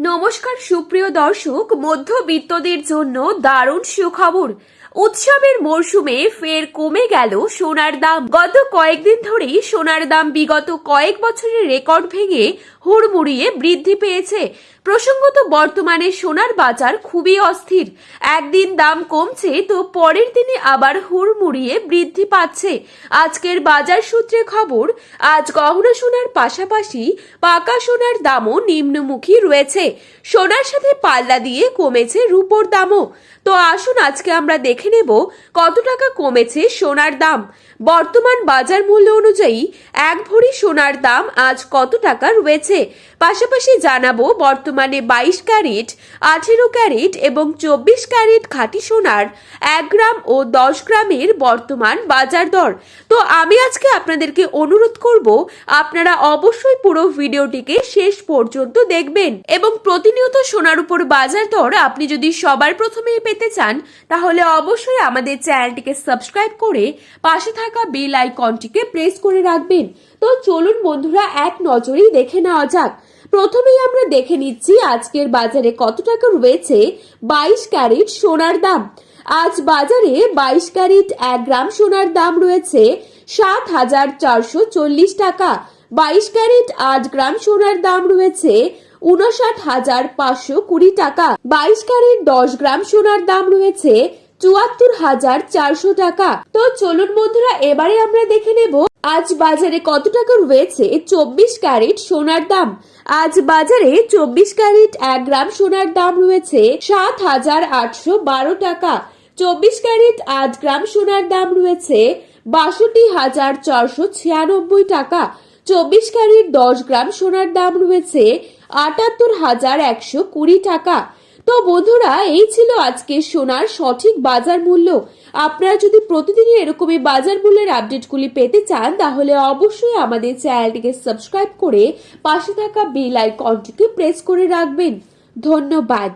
নমস্কার, সুপ্রিয় দর্শক, মধ্যবিত্তদের জন্য দারুণ সুখবর। উৎসবের মরশুমে ফের কমে গেল সোনার দাম। গত কয়েকদিন ধরেই সোনার দাম বিগত কয়েক বছরের রেকর্ড ভেঙে হুড়মুড়িয়ে বৃদ্ধি পেয়েছে। প্রসঙ্গত, বর্তমানে সোনার বাজার খুবই অস্থির। একদিন দাম কমছে, তো পরের দিনে আবার হুড়মুড়িয়ে বৃদ্ধি পাচ্ছে। আজকের বাজার সূত্রে খবর, আজ গহনা সোনার পাশাপাশি পাকা সোনার দামও নিম্নমুখী রয়েছে। সোনার সাথে পাল্লা দিয়ে কমেছে রূপোর দামও। তো আসুন আজকে আমরা দেখে নেব কত টাকা কমেছে সোনার দাম। বর্তমান বাজার মূল্য অনুযায়ী এক ভরি সোনার দাম আজ কত টাকা রয়েছে? পাশাপাশি জানাব বর্তমানে বাইশ ক্যারেট, আঠেরো ক্যারেট এবং চব্বিশ ক্যারেট খাঁটি সোনার এক গ্রাম ও দশ গ্রামের বর্তমান বাজার দর। তো আমি আজকে আপনাদেরকে অনুরোধ করব, আপনারা অবশ্যই পুরো ভিডিওটিকে শেষ পর্যন্ত দেখবেন এবং প্রতিনিয়ত সোনার উপর বাজার দর আপনি যদি সবার প্রথমেই পেতে চান, তাহলে অবশ্যই আমাদের চ্যানেলটিকে সাবস্ক্রাইব করে পাশে থাকা বেল আইকনটিকে প্রেস করে রাখবেন। তো চলুন বন্ধুরা, এক নজরেই দেখে নেওয়া যাক। প্রথমেই আমরা দেখে নিচ্ছি আজকের বাজারে কত টাকা রয়েছে বাইশ ক্যারেট সোনার দাম। আজ বাজারে বাইশ ক্যারেট এক গ্রাম সোনার দাম রয়েছে সাত হাজার চারশো চল্লিশ টাকা। বাইশ ক্যারেট আট গ্রাম সোনার দাম রয়েছে উনষাট হাজার পাঁচশো কুড়ি টাকা। বাইশ ক্যারেট দশ গ্রাম সোনার দাম রয়েছে চুয়াত্তর হাজার চারশো টাকা। তো চলুন বন্ধুরা, এবারে আমরা দেখে নেব, আজ বাজারে কত টাকা রয়েছে চব্বিশ ক্যারেট সোনার দাম। আজ বাজারে চব্বিশ ক্যারেট এক গ্রাম সোনার দাম রয়েছে সাত হাজার আটশো বারো টাকা। চব্বিশ ক্যারেট আট গ্রাম সোনার দাম রয়েছে বাষট্টি হাজার চারশো ছিয়ানব্বই টাকা। চব্বিশ ক্যারেট দশ গ্রাম সোনার দাম রয়েছে আটাত্তর হাজার একশো কুড়ি টাকা। তো বন্ধুরা, এই ছিল আজকে সোনার সঠিক বাজার মূল্য। আপনারা যদি প্রতিদিনই এরকমই বাজার মূল্যের আপডেটগুলি পেতে চান, তাহলে অবশ্যই আমাদের চ্যানেলটিকে সাবস্ক্রাইব করে পাশে থাকা বেল আইকনটিকে প্রেস করে রাখবেন। ধন্যবাদ।